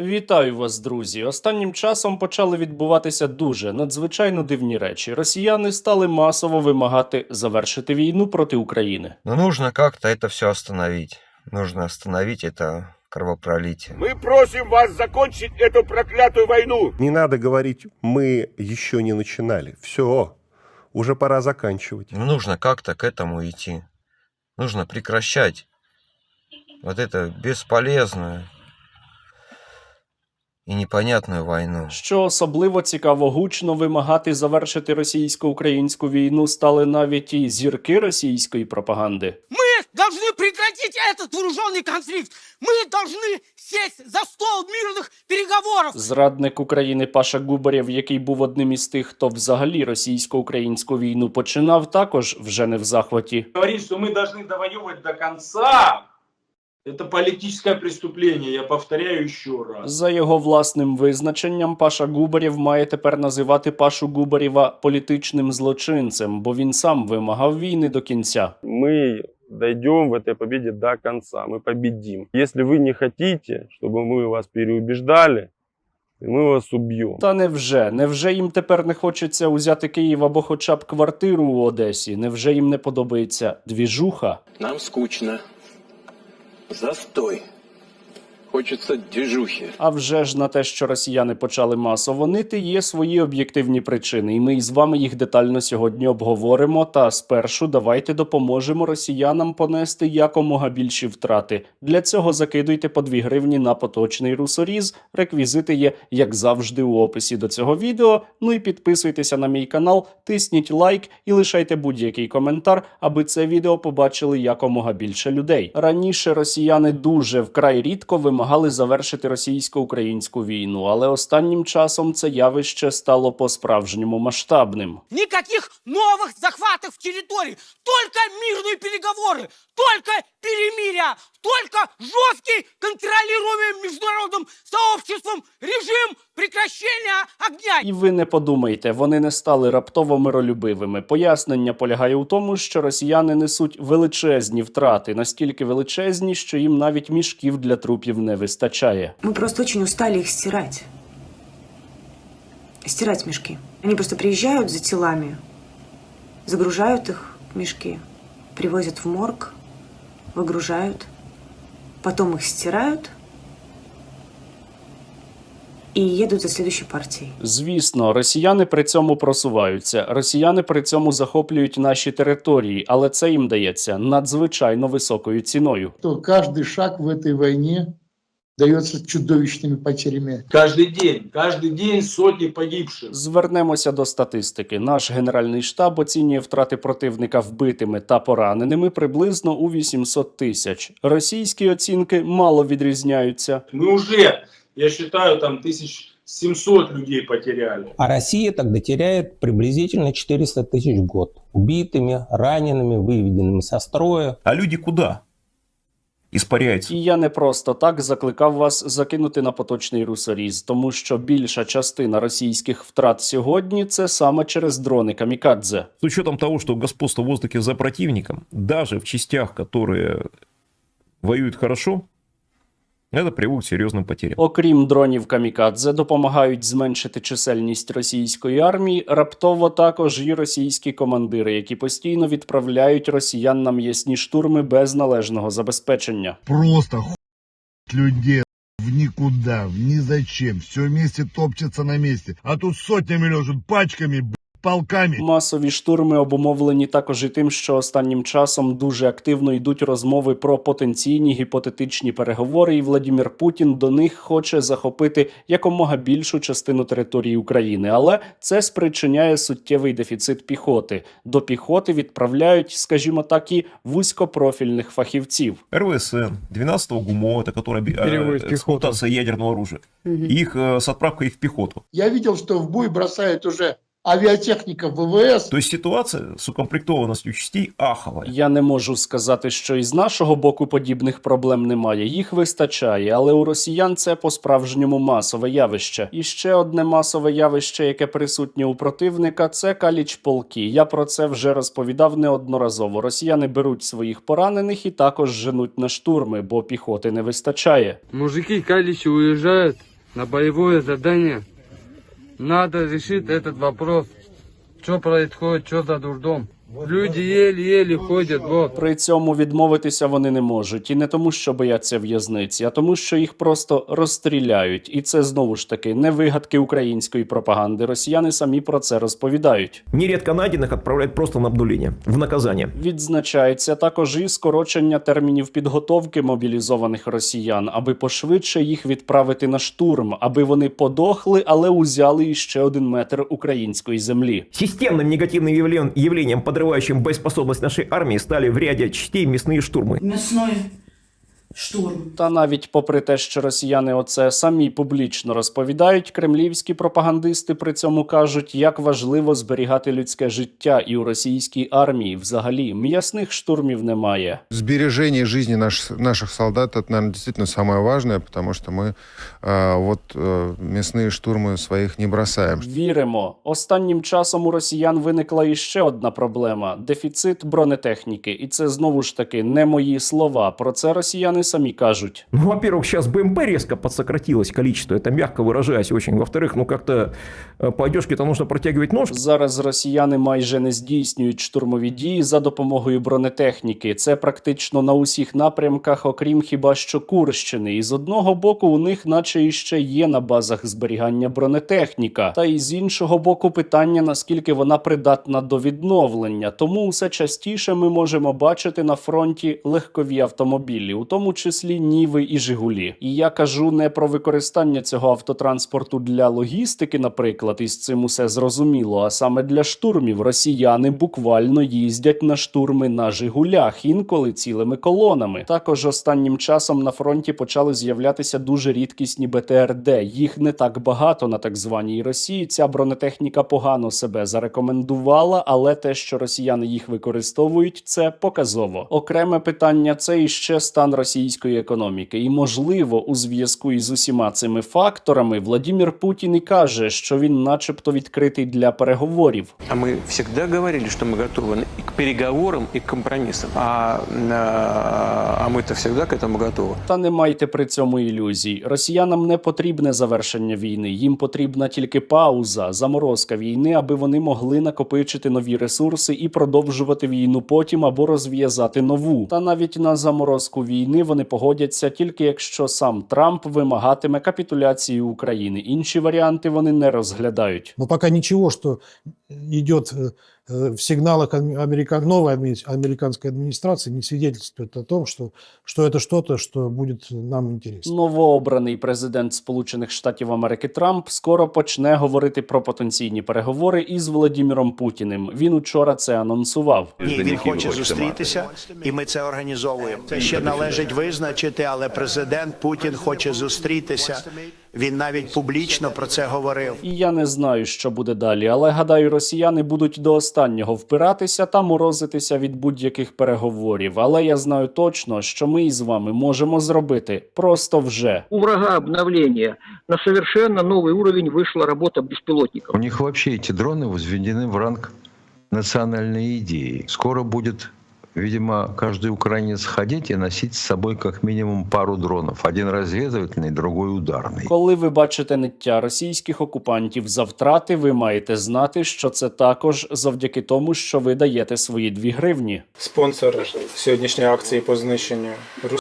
Вітаю вас, друзі. Останнім часом почали відбуватися дуже надзвичайно дивні речі. Росіяни стали масово вимагати завершити війну проти України. Но нужно как-то это все остановить. Нужно остановить это кровопролитие. Мы просим вас закончить эту проклятую войну. Не надо говорить, мы еще не начинали. Все, уже пора заканчивать. Ну, нужно как-то к этому идти. Нужно прекращать вот это бесполезную и непонятную войну. Що особливо цікаво, гучно вимагати завершити російсько-українську війну стали навіть і зірки російської пропаганди. Мы должны прекратить этот вооруженный конфликт. Мы должны сесть за стол мирных переговоров. Зрадник України Паша Губарєв, який був одним із тих, хто взагалі російсько-українську війну починав, також вже не в захваті. говорить, что мы должны довоевывать до конца, это политическое преступление, я повторяю еще раз. За його власним визначенням, Паша Губарєв має тепер називати Пашу Губарєва політичним злочинцем, бо він сам вимагав війни до кінця. мы дойдем в этой победе до конца, мы победим. Если вы не хотите, чтобы мы вас переубеждали, мы вас убьем. Та невже? Невже їм тепер не хочеться узяти Київ або хоча б квартиру у Одесі? Невже їм не подобається двіжуха? Нам скучно. Застой. Хочется движухи. А вже ж на те, що росіяни почали масово нити, є свої об'єктивні причини, і ми із вами їх детально сьогодні обговоримо. Та спершу давайте допоможемо росіянам понести якомога більші втрати. Для цього закидуйте по 2 гривні на поточний русоріз. Реквізити є, як завжди, у описі до цього відео. Ну і підписуйтеся на мій канал, тисніть лайк і лишайте будь-який коментар, аби це відео побачили якомога більше людей. Раніше росіяни дуже вкрай рідко вимагали завершити російсько-українську війну, але останнім часом це явище стало по-справжньому масштабним. Никаких новых захватов территорий. Только мирные переговоры. Только перемирие. Только жесткий, контролируемый международным сообществом режим прекращения огня. І ви не подумайте, вони не стали раптово миролюбивими. Пояснення полягає у тому, що росіяни несуть величезні втрати, настільки величезні, що їм навіть мішків для трупів не вистачає. Мы просто очень устали их стирать. Стирать мешки. Они просто приезжают за телами, загружают их в мешки, привозят в морг, выгружают, потом их стирают и едут за следующей партией. Звісно, росіяни при цьому просуваються. Росіяни при цьому захоплюють наші території, але це їм дається надзвичайно високою ціною. то каждый шаг в этой войне дается чудовищными потерями. Каждый день, каждый день сотни погибших. Звернемося до статистики. Наш генеральний штаб оцінює втрати противника вбитими та пораненими приблизно у 800 тисяч. Російські оцінки мало відрізняються. Мы уже, я считаю, там 1700 людей потеряли. А Россия тогда теряет приблизительно 400 тысяч в год. Убитыми, ранеными, выведенными со строя. А люди куда? Испаряются. І я не просто так закликав вас закинути на поточний русоріз, тому що більша частина російських втрат сьогодні це саме через дрони камікадзе. З учетом того, що господство в воздухе за противником, навіть в частях, которые воюють хорошо, это приводит к серьезным потерям. Окрім дронів камікадзе, допомагають зменшити чисельність російської армії. Раптово також і російські командири, які постійно відправляють росіян на м'ясні штурми без належного забезпечення. Просто хуй людей в никуда, в ни зачем. Все вместе топчется на месте. А тут сотнями лежат пачками, б***ь, полками. Масові штурми обумовлені також і тим, що останнім часом дуже активно йдуть розмови про потенційні гіпотетичні переговори, і Владімір Путін до них хоче захопити якомога більшу частину території України. Але це спричиняє суттєвий дефіцит піхоти. До піхоти відправляють, скажімо так, і вузькопрофільних фахівців. РВСН, 12-го ГУМО, это которое э, Переводит пехоту. эксплуатация ядерного оружия, их э, с отправкой их в пехоту. Я видел, что в бой бросают уже авиатехника ВВС. То есть ситуация с укомплектованностью частей аховая. Я не можу сказати, що із нашого боку подібних проблем немає. Їх вистачає, але у росіян це по-справжньому масове явище. І ще одне масове явище, яке присутнє у противника, це каліч полки. Я про це вже розповідав неодноразово. Росіяни беруть своїх поранених і також женуть на штурми, бо піхоти не вистачає. Мужики каличи уезжают на боевое задание. Надо решить этот вопрос. Что происходит, что за дурдом. Люди еле-еле ходят, вот. При цьому відмовитися вони не можуть, і не тому, що бояться в'язниці, а тому, що їх просто розстріляють. І це знову ж таки не вигадки української пропаганди. Росіяни самі про це розповідають. Нередко найденных отправляют просто на обнуление, в наказание. Відзначається також і скорочення термінів підготовки мобілізованих росіян, аби пошвидше їх відправити на штурм, аби вони подохли, але узяли іще один метр української землі. Системным негативным явлен- явлением, подрывающим боеспособность нашей армии, стали в ряде частей мясные штурмы. Мясной штурм. Та навіть попри те, що росіяни оце самі публічно розповідають, кремлівські пропагандисти при цьому кажуть, як важливо зберігати людське життя, і у російській армії взагалі м'ясних штурмів немає. Сбережение жизни наш, наших солдат это, наверное, действительно самое важное, потому что мы э, вот э, мясные штурмы своих не бросаем. Віримо, останнім часом у росіян виникла іще одна проблема: дефіцит бронетехніки, і це знову ж таки не мої слова. Про це росіяни самі кажуть. Ну, во-первых, сейчас БМП резко подсократилось количество, это мягко выражаясь очень. Во-вторых, ну как-то э, по одежке-то нужно протягивать нож. Зараз росіяни майже не здійснюють штурмові дії за допомогою бронетехніки. Це практично на усіх напрямках, окрім хіба що Курщини. І з одного боку, у них, наче іще є на базах зберігання бронетехніка. Та і з іншого боку, питання наскільки вона придатна до відновлення. Тому все частіше ми можемо бачити на фронті легкові автомобілі, у тому числі Ніви і Жигулі. І я кажу не про використання цього автотранспорту для логістики, наприклад, і з цим усе зрозуміло. А саме для штурмів росіяни буквально їздять на штурми на Жигулях, інколи цілими колонами. Також останнім часом на фронті почали з'являтися дуже рідкісні БТРД. Їх не так багато на так званій Росії. Ця бронетехніка погано себе зарекомендувала, але те, що росіяни їх використовують, це показово. Окреме питання це іще стан російської економіки. І можливо, у зв'язку із усіма цими факторами Владімір Путін і каже, що він, начебто, відкритий для переговорів. А мы всегда говорили, что мы готовы и к переговорам, и к компромиссам. А, а, а мы-то всегда к этому готовы. Та не майте при цьому ілюзій. Росіянам не потрібне завершення війни. Їм потрібна тільки пауза, заморозка війни, аби вони могли накопичити нові ресурси і продовжувати війну потім або розв'язати нову. Та навіть на заморозку війни вони погодяться тільки якщо сам Трамп вимагатиме капітуляції України. Інші варіанти вони не розглядають. Ну, пока нічого, что идет э, э, в сигналах ам- америка- новой ами- американской администрации, не свидетельствует о том, что, что это что-то, что будет нам интересно. Новообраний президент Сполучених Штатів Америки Трамп скоро почне говорити про потенційні переговори із Володимиром Путіним. Він учора це анонсував. Ні, він хоче зустрітися, і ми це організовуємо. Це ще належить визначити, але президент Путін хоче зустрітися. Він навіть публічно про це говорив. І я не знаю, що буде далі, але гадаю, росіяни будуть до останнього впиратися та морозитися від будь-яких переговорів. Але я знаю точно, що ми із вами можемо зробити просто вже. У врага обновление. На совершенно новый уровень вышла работа беспилотников. У них вообще эти дроны возведены в ранг национальной идеи. Скоро будет, видимо, каждый украинец ходить и носить с собой как минимум пару дронов. Один разведывательный, другой ударный. Коли ви бачите ниття російських окупантів за втрати, ви маєте знати, що це також завдяки тому, що ви даєте свої дві гривні. Спонсор сьогоднішньої акції по знищенню Рус...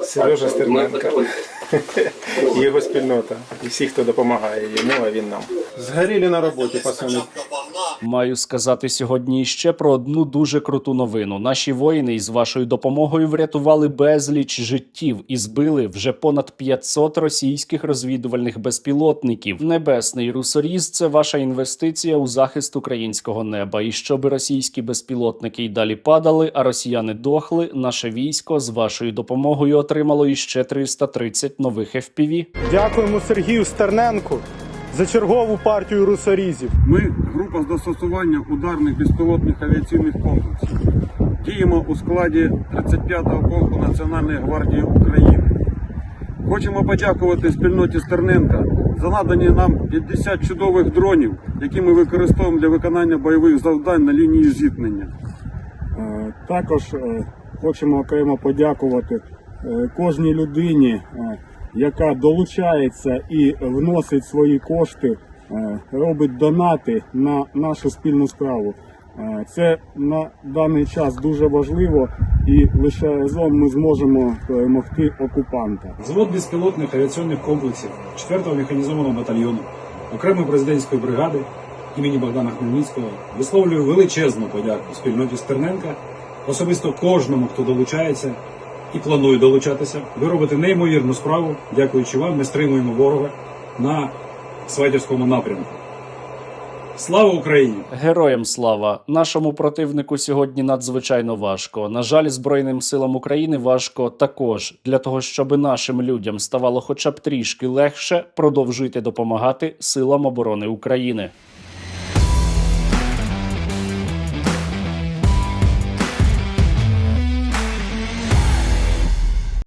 Сережа Стерненко. І його спільнота. І всі, хто допомагає йому, а він нам. Згоріли на роботі, пацани. Маю сказати сьогодні ще про одну дуже круту новину. Наші воїни із вашою допомогою врятували безліч життів і збили вже понад 500 російських розвідувальних безпілотників. Небесний русоріз це ваша інвестиція у захист українського неба. І щоб російські безпілотники й далі падали, а росіяни дохли, наше військо з вашою допомогою отримало іще 330 нових FPV. Дякуємо Сергію Стерненку за чергову партію русорізів. Ми група з застосування ударних безпілотних авіаційних комплексів. Діємо у складі 35-го полку Національної гвардії України. Хочемо подякувати спільноті Стерненка за надані нам 50 чудових дронів, які ми використовуємо для виконання бойових завдань на лінії зіткнення. Е, Також е, хочемо окремо подякувати е, кожній людині, яка долучається і вносить свої кошти, е, робить донати на нашу спільну справу. Е, Це на даний час дуже важливо, і лише разом ми зможемо перемогти окупанта. Взвод безпілотних авіаційних комплексів 4-го механізованого батальйону окремої президентської бригади імені Богдана Хмельницького висловлюю величезну подяку спільноті Стерненка, особисто кожному, хто долучається і планує долучатися. Ви робите неймовірну справу. Дякуючи вам, ми стримуємо ворога на Сватівському напрямку. Слава Україні! Героям слава! Нашому противнику сьогодні надзвичайно важко. На жаль, Збройним силам України важко також. Для того, щоб нашим людям ставало хоча б трішки легше, продовжуйте допомагати силам оборони України.